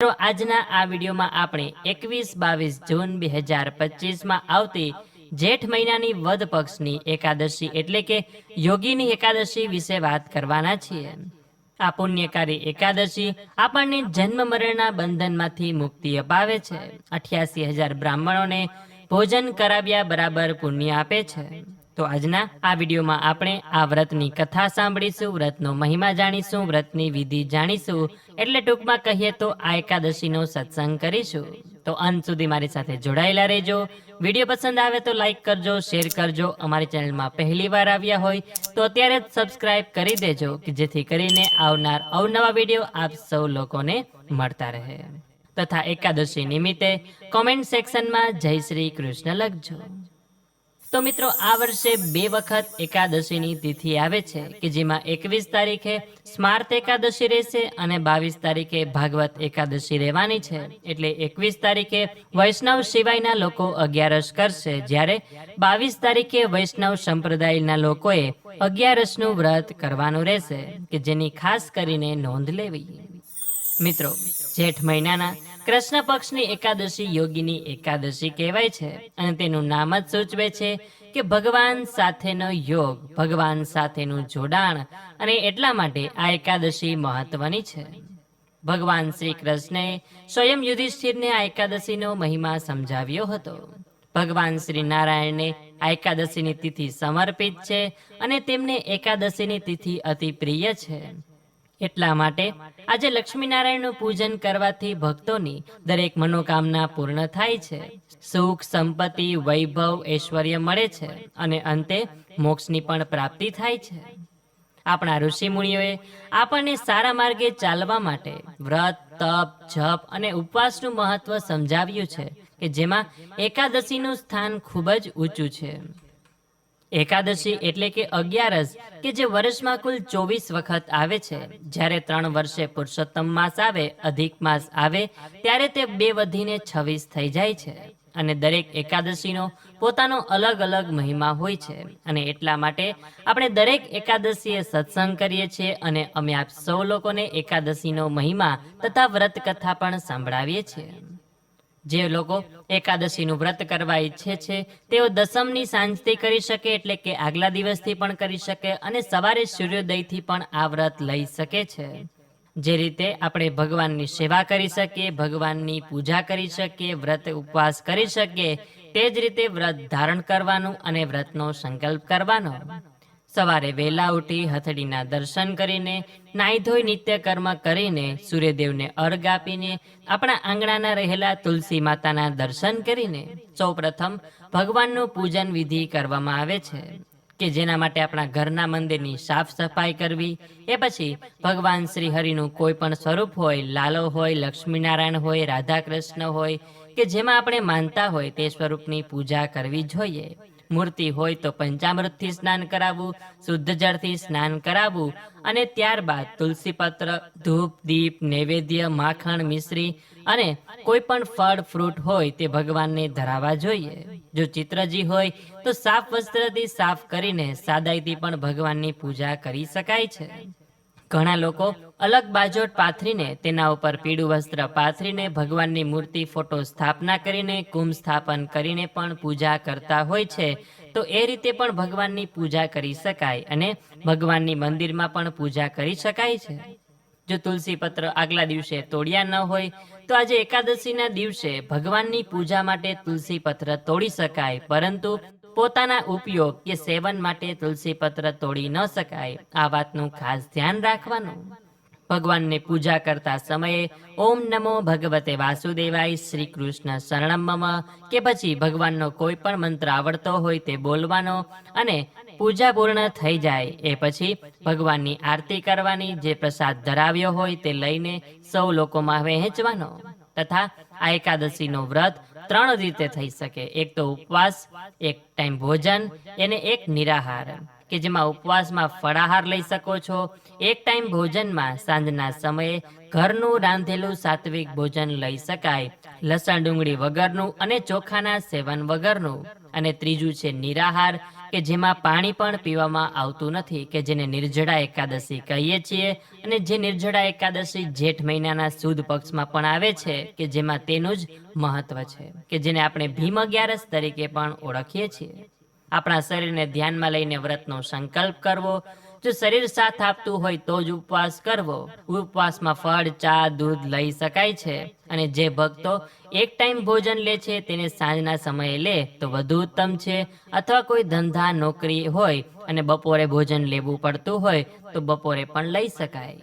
મિત્રો, આજના આ વિડીયોમાં આપણે એકવીસ બાવીસ જૂન બે હજાર પચીસમાં આવતી જેઠ મહિનાની વધ પક્ષની એકાદશી એટલે કે યોગીની એકાદશી વિશે વાત કરવાના છીએ. આ પુણ્યકારી એકાદશી આપણને જન્મ મરણના બંધનમાંથી મુક્તિ અપાવે છે. અઠ્યાસી હજાર બ્રાહ્મણોને ભોજન કરાવ્યા બરાબર પુણ્ય આપે છે. તો આજના આ વિડીયોમાં આપણે આ વ્રતની કથા સાંભળીશું, વ્રતનો મહિમા જાણીશું, વ્રતની વિધિ જાણીશું. એટલે ટૂંકમાં કહીએ તો આ એકાદશીનો સત્સંગ કરીશું. તો અંત સુધી મારી સાથે જોડાયેલા રહેજો. વીડિયો પસંદ આવે તો લાઈક કરજો, શેર કરજો. અમારી ચેનલમાં પહેલી વાર આવ્યા હોય તો અત્યારે જ સબસ્ક્રાઇબ કરી દેજો, કે જેથી કરીને આવનાર અવનવા વીડિયો આપ સૌ લોકોને મળતા રહે. તથા એકાદશી નિમિત્તે કોમેન્ટ સેક્શનમાં જય શ્રી કૃષ્ણ લખજો. તો મિત્રો, આ વર્ષે બે વખત એકાદશીની તિથિ આવે છે, કે જેમાં એકવીસ તારીખે સ્માર્ત એકાદશી રહેશે અને બાવીસ તારીખે ભાગવત એકાદશી રહેવાની છે. એટલે એકવીસ તારીખે વૈષ્ણવ સિવાયના લોકો અગિયારસ કરશે, જ્યારે બાવીસ તારીખે વૈષ્ણવ સંપ્રદાયના લોકોએ અગિયારસનું વ્રત કરવાનું રહેશે, કે જેની ખાસ કરીને નોંધ લેવી. મિત્રો, જેઠ મહિનાના કૃષ્ણ પક્ષની એકાદશી યોગીની એકાદશી કહેવાય છે. અને તેનું નામ જ સૂચવે છે કે ભગવાન સાથેનો યોગ, ભગવાન સાથેનું જોડાણ અને એટલા માટે આ એકાદશી મહત્વની છે. ભગવાન શ્રી કૃષ્ણે સ્વયં યુધિષ્ઠિરને આ એકાદશીનો મહિમા સમજાવ્યો હતો. ભગવાન શ્રી નારાયણને આ એકાદશીની તિથિ સમર્પિત છે અને તેમને એકાદશીની તિથિ અતિ પ્રિય છે. એટલા માટે આજે લક્ષ્મીનારાયણનું પૂજન કરવાથી ભક્તોની દરેક મનોકામના પૂર્ણ થાય છે. સુખ, સંપત્તિ, વૈભવ, ઐશ્વર્ય મળે છે અને અંતે મોક્ષની પણ પ્રાપ્તિ થાય છે. આપણા ઋષિ મુનિઓએ આપણને સારા માર્ગે ચાલવા માટે વ્રત, તપ, જપ અને ઉપવાસનું મહત્વ સમજાવ્યું છે કે જેમાં એકાદશીનું સ્થાન ખૂબ જ ઊંચું છે. એકાદશી એટલે કે અગિયારસ, કે જે વર્ષમાં કુલ ચોવીસ વખત આવે છે. જ્યારે ત્રણ વર્ષે પુરુષોત્તમ માસ આવે, અધિક માસ આવે, ત્યારે તે બે વધીને છવ્વીસ થઈ જાય છે. અને દરેક એકાદશીનો પોતાનો અલગ અલગ મહિમા હોય છે. અને એટલા માટે આપણે દરેક એકાદશીએ સત્સંગ કરીએ છીએ અને અમે આપ સૌ લોકોને એકાદશીનો મહિમા તથા વ્રત કથા પણ સંભળાવીએ છીએ. જે લોકો એકાદશીનું વ્રત કરવા ઈચ્છે છે, તેઓ દસમની સાંજથી કરી શકે એટલે કે આગલા દિવસથી પણ કરી શકે અને સવારે સૂર્યોદયથી પણ આ વ્રત લઈ શકે છે. જે રીતે આપણે ભગવાનની સેવા કરી શકીએ, ભગવાનની પૂજા કરી શકીએ, વ્રત ઉપવાસ કરી શકીએ, તે જ રીતે વ્રત ધારણ કરવાનું અને વ્રતનો સંકલ્પ કરવાનો. સવારે વહેલા ઉઠી હથડીના દર્શન કરીને, નાહી ધોઈ નિત્ય કર્મ કરીને સૂર્યદેવને અર્ઘ આપીને આપણા આંગણાના રહેલા તુલસી માતાના દર્શન કરીને સૌપ્રથમ ભગવાનનું પૂજન વિધિ કરવામાં આવે છે કે જેના માટે આપણા ઘરના મંદિરની સાફ સફાઈ કરવી, એ પછી ભગવાન શ્રી હરિનું કોઈ પણ સ્વરૂપ હોય, લાલો હોય, લક્ષ્મીનારાયણ હોય રાધા કૃષ્ણ હોય કે જેમાં આપણે માનતા હોય તે સ્વરૂપની પૂજા કરવી જોઈએ. મૂર્તિ હોય તો પંચામૃતથી સ્નાન કરાવવું, શુદ્ધ જળથી સ્નાન કરાવવું અને ત્યારબાદ તુલસી પત્ર, ધૂપ, દીપ, નૈવેદ્ય, માખણ, મિશ્રી અને કોઈ પણ ફળ, ફ્રૂટ હોય તે ભગવાનને ધરાવવા જોઈએ. જો ચિત્રજી હોય તો સાફ વસ્ત્રથી સાફ કરીને સાદાઈથી પણ ભગવાનની પૂજા કરી શકાય છે. ઘણા લોકો અલગ બાજોટ પાથરીને તેના ઉપર પીળું વસ્ત્ર પાથરીને ભગવાનની મૂર્તિ ફોટો સ્થાપના કરીને, કુંભ સ્થાપન કરીને પણ પૂજા કરતા હોય છે. તો એ રીતે પણ ભગવાનની પૂજા કરી શકાય અને ભગવાનની મંદિરમાં પણ પૂજા કરી શકાય છે. જો તુલસી પત્ર આગલા દિવસે તોડ્યા ન હોય, તો આજે એકાદશીના દિવસે ભગવાનની પૂજા માટે તુલસી પત્ર તોડી શકાય. પરંતુ પોતાના ઉપયોગ કે સેવન માટે તુલસી પત્ર તોડી ન શકાય. આ વાતનું ખાસ ધ્યાન રાખવાનું. ભગવાનને પૂજા કરતા સમયે ઓમ નમો ભગવતે વાસુદેવાય શ્રી કૃષ્ણ શરણમ કે પછી ભગવાનનો કોઈ પણ મંત્ર આવડતો હોય તે બોલવાનો અને પૂજા પૂર્ણ થઈ જાય એ પછી ભગવાનની આરતી કરવાની જે પ્રસાદ ધરાવ્યો હોય તે લઈને સૌ લોકોમાં વહેંચવાનો. તથા આ એકાદશીનો વ્રત ત્રણ રીતે થઈ શકે. એક તો ઉપવાસ, એક ટાઈમ ભોજન, એને એક નિરાહાર. કે જેમાં ઉપવાસમાં ફળાહાર લઈ શકો છો. એક ટાઈમ ભોજનમાં સાંજના સમયે ઘરનું રાંધેલું સાત્વિક ભોજન લઈ શકાય. લસણ ડુંગળી વગરનું અને ચોખાના સેવન વગરનું. અને ત્રીજું છે નિરાહાર, કે જેમાં પાણી પણ પીવામાં આવતું નથી, કે જેને નિર્જળા એકાદશી કહીએ છીએ. અને જે નિર્જળા એકાદશી જેઠ મહિનાના સુદ પક્ષમાં પણ આવે છે, કે જેમાં તેનું જ મહત્વ છે, કે જેને આપણે ભીમ અગિયારસ તરીકે પણ ઓળખીએ છીએ. આપણા શરીરને ધ્યાનમાં લઈને વ્રતનો સંકલ્પ કરવો. જો શરીર સાથ આપતું હોય તો જ ઉપવાસ કરવો. ઉપવાસમાં ફળ, ચા, દૂધ લઈ શકાય છે. અને જે ભક્તો એક ટાઈમ ભોજન લે છે, તેને સાંજના સમયે લે તો વધુ ઉત્તમ છે. અથવા કોઈ ધંધા, નોકરી હોય અને બપોરે ભોજન લેવું પડતું હોય તો બપોરે પણ લઈ શકાય.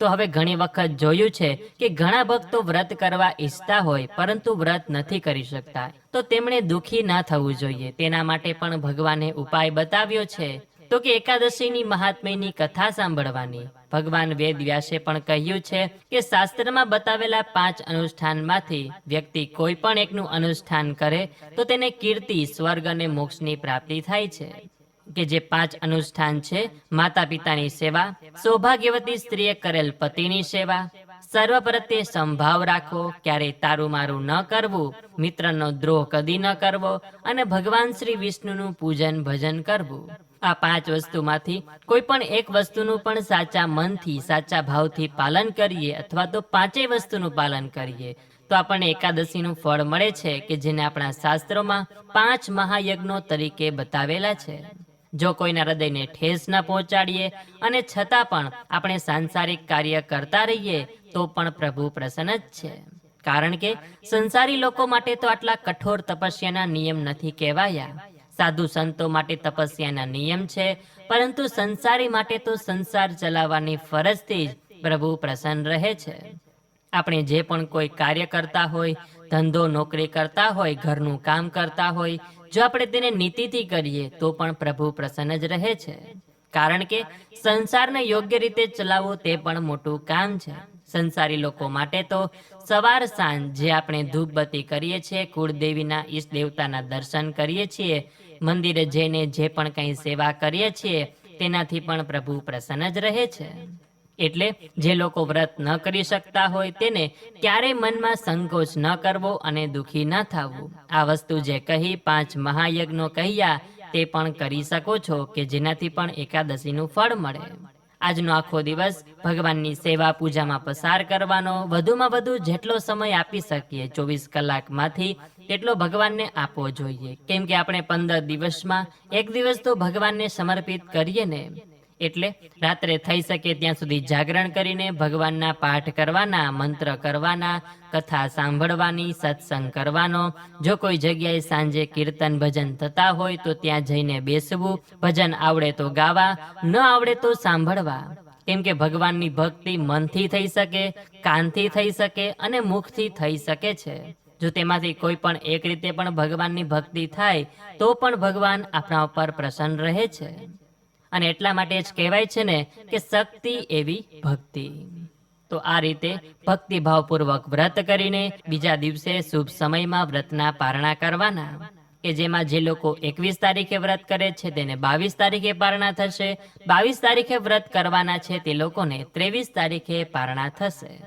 તો હવે ઘણી વખત જોયું છે કે ઘણા ભક્તો વ્રત કરવા ઈચ્છતા હોય, પરંતુ વ્રત નથી કરી શકતા. તો તેમણે દુખી ના થવું જોઈએ. તેના માટે પણ ભગવાને ઉપાય બતાવ્યો છે. તો કે એકાદશીની મહાત્મ્યની કથા સાંભળવાની. ભગવાન વેદ વ્યાસે પણ કહ્યું છે કે શાસ્ત્રમાં બતાવેલા પાંચ અનુષ્ઠાનમાંથી વ્યક્તિ કોઈ પણ એકનું અનુષ્ઠાન કરે, તો તેને કીર્તિ, સ્વર્ગ અને મોક્ષની પ્રાપ્તિ થાય છે. કે જે પાંચ અનુષ્ઠાન છે માતા પિતાની સેવા, સૌભાગ્યવતી સ્ત્રીએ કરેલ પતિની સેવા, સર્વ પ્રત્યે સંભાવ રાખવો, ક્યારેય તારું મારું ન કરવું, મિત્રનો દ્રોહ કદી ન કરવો અને ભગવાન શ્રી વિષ્ણુનું પૂજન ભજન કરવું. આ પાંચ વસ્તુમાંથી કોઈ પણ એક વસ્તુનું પણ સાચા મનથી, સાચા ભાવથી પાલન કરીએ અથવા તો પાંચેય વસ્તુનું પાલન કરીએ, તો આપણને એકાદશીનું ફળ મળે છે કે જેને આપણા શાસ્ત્રોમાં પાંચ મહાયજ્ઞો તરીકે બતાવેલા છે. જો કોઈના હૃદયને ઠેસ ન પહોંચાડીએ અને છતાં પણ આપણે સાંસારિક કાર્ય કરતા રહીએ, તો પણ પ્રભુ પ્રસન્ન જ છે. કારણ કે સંસારી લોકો માટે તો આટલા કઠોર તપસ્યાના નિયમ નથી કહેવાયા. સાધુ સંતો માટે તપસ્યાના નિયમ છે, પરંતુ સંસારી માટે તો સંસાર ચલાવવાની ફરજથી જ પ્રભુ પ્રસન્ન રહે છે. આપણે જે પણ કોઈ કાર્ય કરતા હોય, ધંધો, નોકરી કરતા હોય, ઘરનું કામ કરતા હોય જો આપણે તેને નીતિથી કરીએ, તો પણ પ્રભુ પ્રસન્ન જ રહે છે. કારણ કે સંસારને યોગ્ય રીતે ચલાવવો તે પણ મોટું કામ છે. સંસારી લોકો માટે તો સવાર સાંજ જે આપણે ધૂપબત્તી કરીએ છીએ, કુળદેવીના ઈષ્ટ દેવતાના દર્શન કરીએ છીએ, મંદિરે જઈને જે પણ કંઈ સેવા કરીએ છીએ, તેનાથી પણ પ્રભુ પ્રસન્ન જ રહે છે. એટલે જે લોકો વ્રત ન કરી શકતા હોય તેને ક્યારેય મનમાં સંકોચ ન કરવો અને દુઃખી ન થવું આ વસ્તુ જે કહી પાંચ મહાયજ્ઞો કહ્યા તે પણ કરી શકો છો કે જેનાથી પણ એકાદશીનું ફળ મળે. આજનો આખો દિવસ ભગવાનની સેવા પૂજામાં પસાર કરવાનો વધુમાં વધુ જેટલો સમય આપી શકીએ ચોવીસ કલાકમાંથી તેટલો ભગવાનને આપવો જોઈએ. કેમ કે આપણે પંદર દિવસમાં એક દિવસ તો ભગવાનને સમર્પિત કરીએ ને. એટલે રાત્રે થઈ શકે ત્યાં સુધી જાગરણ કરીને ભગવાનના પાઠ કરવાના, મંત્ર કરવાના, કથા સાંભળવાની, સત્સંગ કરવાનો. જો કોઈ જગ્યાએ સાંજે કીર્તન ભજન થતા હોય તો ત્યાં જઈને બેસવું, ભજન આવડે તો ગાવા, ન આવડે તો સાંભળવા. કેમ કે ભગવાનની ભક્તિ મનથી થઈ શકે, કાનથી થઈ શકે અને મુખથી થઈ શકે છે. જો તેમાંથી કોઈ પણ એક રીતે પણ ભગવાનની ભક્તિ થાય, તો પણ ભગવાન આપણા ઉપર પ્રસન્ન રહે છે. અને એટલા માટે જ કહેવાય છે ને કે શક્તિ એવી ભક્તિ. તો આ રીતે ભક્તિભાવપૂર્વક વ્રત કરીને બીજા દિવસે શુભ સમયમાં વ્રતના પારણા કરવાના. કે જેમાં જે લોકો એકવીસ તારીખે વ્રત કરે છે, તેને બાવીસ તારીખે પારણા થશે. બાવીસ તારીખે વ્રત કરવાના છે, તે લોકોને ત્રેવીસ તારીખે પારણા થશે.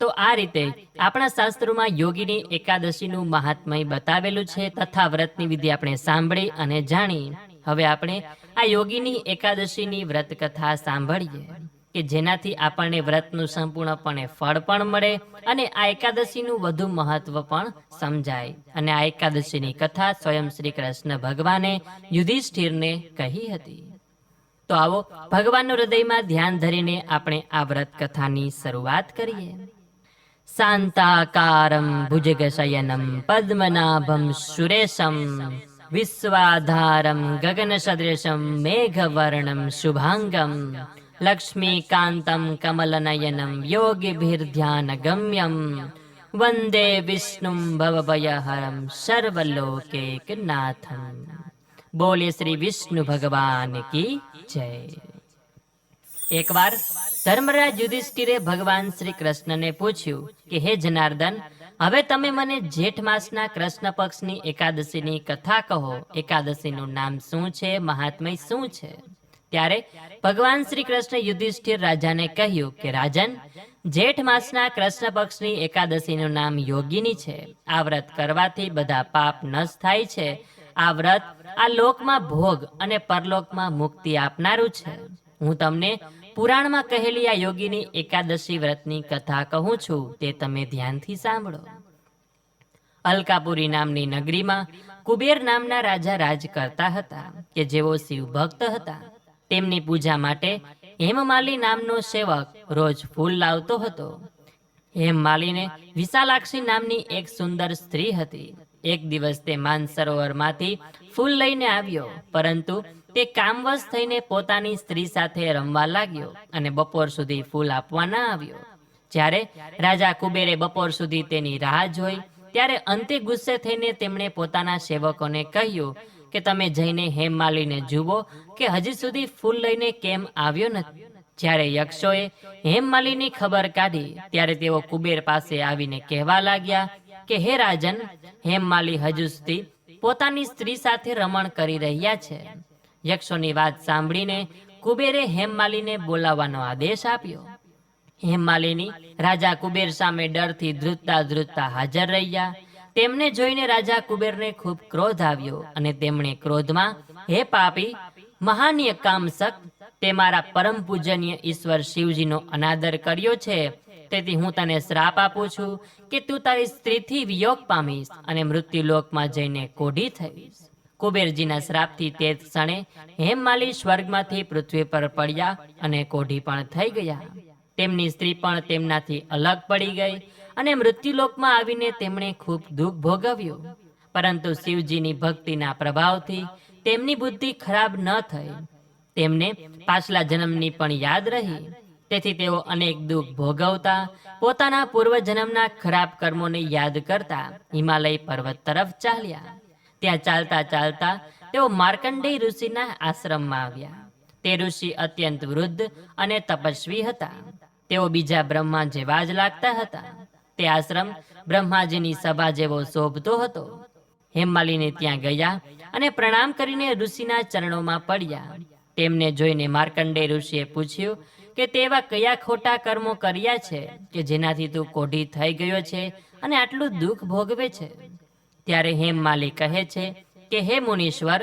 તો આ રીતે આપણા શાસ્ત્રોમાં યોગીની એકાદશીનું મહાત્મય બતાવેલું છે. તથા વ્રતની વિધિ આપણે સાંભળી અને જાણી. હવે આપણે આ યોગીની એકાદશીની વ્રત કથા સાંભળીએ કે જેનાથી આપણને વ્રતનું સંપૂર્ણપણે ફળ પણ મળે અને આ એકાદશીનું વધુ મહત્વ પણ સમજાય. અને આ એકાદશીની કથા સ્વયં શ્રી કૃષ્ણ ભગવાને યુધિષ્ઠિરને કહી હતી. તો આવો ભગવાનનું હૃદયમાં ધ્યાન ધરીને આપણે આ વ્રત કથાની શરૂઆત કરીએ. શાંતાકારમ ભુજગશયનમ પદ્મનાભમ સુરેશમ વિશ્વાધારમ ગગનસદૃશમ મેઘવર્ણમ શુભાંગમ લક્ષ્મીકાંતમ કમલનયનમ યોગિભિર્ધ્યાનગમ્યમ વંદે વિષ્ણું ભવભયહરમ સર્વલોકેકનાથમ બોલે શ્રી વિષ્ણુ ભગવાન કી જય એકવાર ધર્મરાજ યુધિષ્ઠિરે ભગવાન શ્રી કૃષ્ણને પૂછ્યું કે હે જનાર્દન હવે તમે મને જેઠ માસના કૃષ્ણ પક્ષની એકાદશીની કથા કહો. એકાદશીનું નામ શું છે? મહાત્મય શું છે? ત્યારે ભગવાન શ્રી કૃષ્ણ યુધિષ્ઠિર રાજાને કહ્યું કે, રાજન, જેઠ માસના કૃષ્ણ પક્ષની એકાદશીનું નામ યોગીની છે. આ વ્રત કરવાથી બધા પાપ નષ્ટ થાય છે. આ વ્રત આ લોકમાં ભોગ અને પરલોકમાં મુક્તિ આપનારું છે. હું તમને પુરાણમાં કહેલી આ યોગીની એકાદશી વ્રતની કથા કહું છું, તે તમે ધ્યાનથી સાંભળો. અલકાપુરી નામની નગરીમાં કુબેર નામના રાજા રાજ કરતા હતા કે જેઓ શિવ ભક્ત હતા. તેમની પૂજા માટે હેમમાલી નામનો સેવક રોજ ફૂલ લાવતો હતો. હેમમાલીને વિશાલાક્ષી નામની એક સુંદર સ્ત્રી હતી. એક દિવસ તે માનસરોવરમાંથી ફૂલ લઈને આવ્યો, પરંતુ તે કામવશ થઈને પોતાની સ્ત્રી સાથે રમવા લાગ્યો અને બપોર સુધી ફૂલ આપવા ના આવ્યો. જ્યારે રાજા કુબેરે બપોર સુધી તેની રાહ જોઈ, ત્યારે અંતે ગુસ્સે થઈને તેમણે પોતાના સેવકોને કહ્યું કે, તમે જઈને હેમમાલીને જુઓ કે હજી સુધી ફૂલ લઈને કેમ આવ્યો નથી. જ્યારે યક્ષોએ હેમમાલીની ખબર કાઢી, ત્યારે તેઓ કુબેર પાસે આવીને કહેવા લાગ્યા કે, હે રાજન હેમમાલી હજુ સુધી પોતાની સ્ત્રી સાથે રમણ કરી રહ્યા છે. યક્ષોની વાત સાંભળીને કુબેરે હેમમાલીને બોલાવવાનો આદેશ આપ્યો. હેમમાલિની રાજા કુબેર સામે ડરથી ધ્રુજતા ધ્રુજતા હાજર રહ્યા. તેમને જોઈને રાજા કુબેરને ખૂબ ક્રોધ આવ્યો અને તેમણે ક્રોધમાં, હે પાપી, મહાનીય કામસક, તે મારા પરમ પૂજનીય ઈશ્વર શિવજીનો અનાદર કર્યો છે. તેથી હું તને શ્રાપ આપું છું કે તું તારી સ્ત્રીથી વિયોગ પામીશ અને મૃત્યુલોકમાં જઈને કોઢી થઈશ. કુબેરજીના શ્રાપથી તે ક્ષણે હેમમાલી સ્વર્ગમાંથી પૃથ્વી પર પડ્યા અને કોઢી પણ થઈ ગયા. તેમની સ્ત્રી પણ તેમનાથી અલગ પડી ગઈ અને મૃત્યુલોકમાં આવીને તેમણે ખૂબ દુઃખ ભોગવ્યું. પરંતુ શિવજીની ભક્તિના પ્રભાવથી તેમની બુદ્ધિ ખરાબ ન થઈ. તેમને પાછલા જન્મની પણ યાદ રહી. તેથી તેઓ અનેક દુઃખ ભોગવતા પોતાના પૂર્વજન્મના ખરાબ કર્મોને યાદ કરતા હિમાલય પર્વત તરફ ચાલ્યા. ત્યાં ચાલતા ચાલતા તેઓ માર્કંડેય ઋષિના આશ્રમમાં આવ્યા. તે ઋષિ અત્યંત વૃદ્ધ અને તપસ્વી હતા. તેઓ બીજા બ્રહ્મા જેવા જ લાગતા હતા. તે આશ્રમ બ્રહ્માજીની સભા જેવો શોભતો હતો. હેમાલીને ત્યાં ગયા અને પ્રણામ કરીને ઋષિના ચરણોમાં પડ્યા. તેમને જોઈને માર્કંડે ઋષિએ પૂછ્યું કે તેવા કયા ખોટા કર્મો કર્યા છે કે જેનાથી તું કોઢી થઈ ગયો છે અને આટલું દુઃખ ભોગવે છે? ત્યારે હેમમાલી કહે છે કે હે મુનીશ્વર,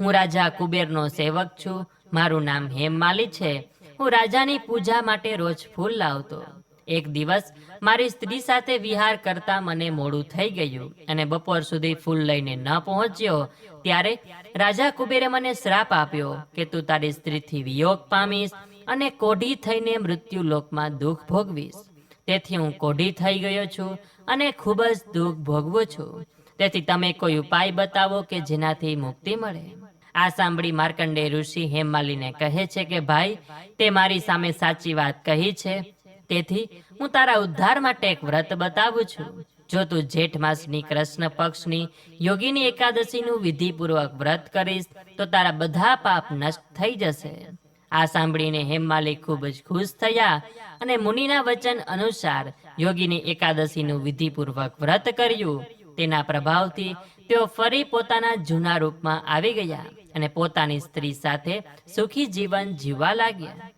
હું રાજા કુબેરનો સેવક છું. મારું નામ હેમમાલી છે. હું રાજાની પૂજા માટે રોજ ફૂલ લાવતો. એક દિવસ મારી સ્ત્રી સાથે વિહાર કરતા મને મોડું થઈ ગયું અને બપોર સુધી ફૂલ લઈને ન પહોંચ્યો. ત્યારે રાજા કુબેરે મને શ્રાપ આપ્યો કે તું તારી સ્ત્રીથી વિયોગ પામીશ અને કોઢી થઈને મૃત્યુ લોકમાં દુઃખ ભોગવીશ. તેથી હું કોઢી થઈ ગયો છું અને ખૂબ જ દુઃખ ભોગવું છું. તેથી તમે કોઈ ઉપાય બતાવો કે જેનાથી મુક્તિ મળે? આ સાંભળી માર્કંડે ઋષિ હેમાલીને કહે છે કે, ભાઈ, તે મારી સામે સાચી વાત કહી છે. તેથી હું તારા ઉદ્ધાર માટે એક વ્રત બતાવું છું. જો તું જેઠ માસની કૃષ્ણ પક્ષની યોગીની એકાદશીનું વિધિપૂર્વક વ્રત કરીશ, તો તારા બધા પાપ નષ્ટ થઈ જશે. આ સાંભળીને હેમમાલી ખૂબ જ ખુશ થયા અને મુનિના વચન અનુસાર યોગીની એકાદશીનું વિધિપૂર્વક વ્રત કર્યું. તેના પ્રભાવથી તેઓ ફરી પોતાના જૂના રૂપમાં આવી ગયા અને પોતાની સ્ત્રી સાથે સુખી જીવન જીવવા લાગ્યા.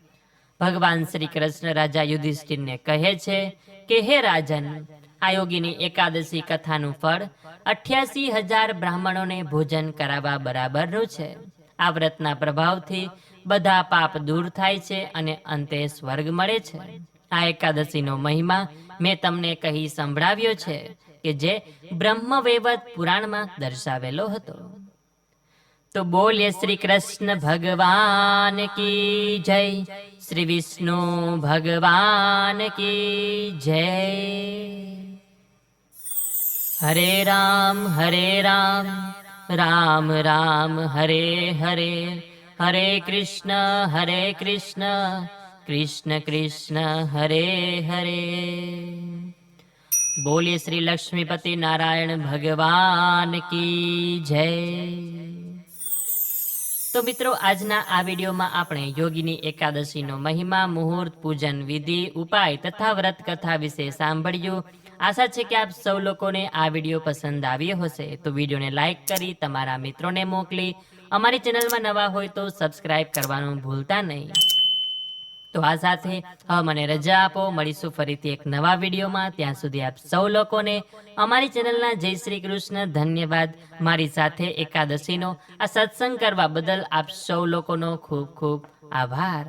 ભગવાન શ્રી કૃષ્ણ રાજા યુધિષ્ઠિરને કહે છે કે, હે રાજન, આ યોગીની એકાદશી કથાનું ફળ અઠ્યાસી હજાર બ્રાહ્મણોને ભોજન કરાવવા બરાબરનું છે. આ વ્રતના પ્રભાવથી બધા પાપ દૂર થાય છે અને અંતે સ્વર્ગ મળે છે. આ એકાદશીનો મહિમા મેં તમને કહી સંભળાવ્યો છે. કે જે બ્રહ્મવૈવત પુરાણમાં દર્શાવેલો હતો. તો બોલે શ્રી કૃષ્ણ ભગવાન કી જય? શ્રી વિષ્ણુ, ભગવાન કી જય? હરે રામ હરે રામ રામ રામ, હરે હરે હરે કૃષ્ણ હરે કૃષ્ણ કૃષ્ણ કૃષ્ણ, હરે હરે. બોલીએ શ્રી લક્ષ્મીપતિ નારાયણ ભગવાન કી જય. તો મિત્રો, આજના આ વિડીયોમાં આપણે યોગીની એકાદશીનો મહિમા, મુહૂર્ત, પૂજન, વિધિ, ઉપાય તથા વ્રત કથા વિશે સાંભળ્યું. આશા છે કે આપ સૌ લોકોને આ વીડિયો પસંદ આવ્યો હશે. તો વિડીયોને લાઇક કરી તમારા મિત્રોને મોકલી. અમારી ચેનલમાં નવા હોય તો સબસ્ક્રાઇબ કરવાનું ભૂલતા નહીં. તો આ સાથે મને રજા આપો. મળીશું ફરીથી એક નવા વિડીયોમાં. ત્યાં સુધી આપ સૌ લોકોને અમારી ચેનલના જય શ્રી કૃષ્ણ. ધન્યવાદ. મારી સાથે એકાદશીનો આ સત્સંગ કરવા બદલ આપ સૌ લોકોનો ખૂબ ખૂબ આભાર.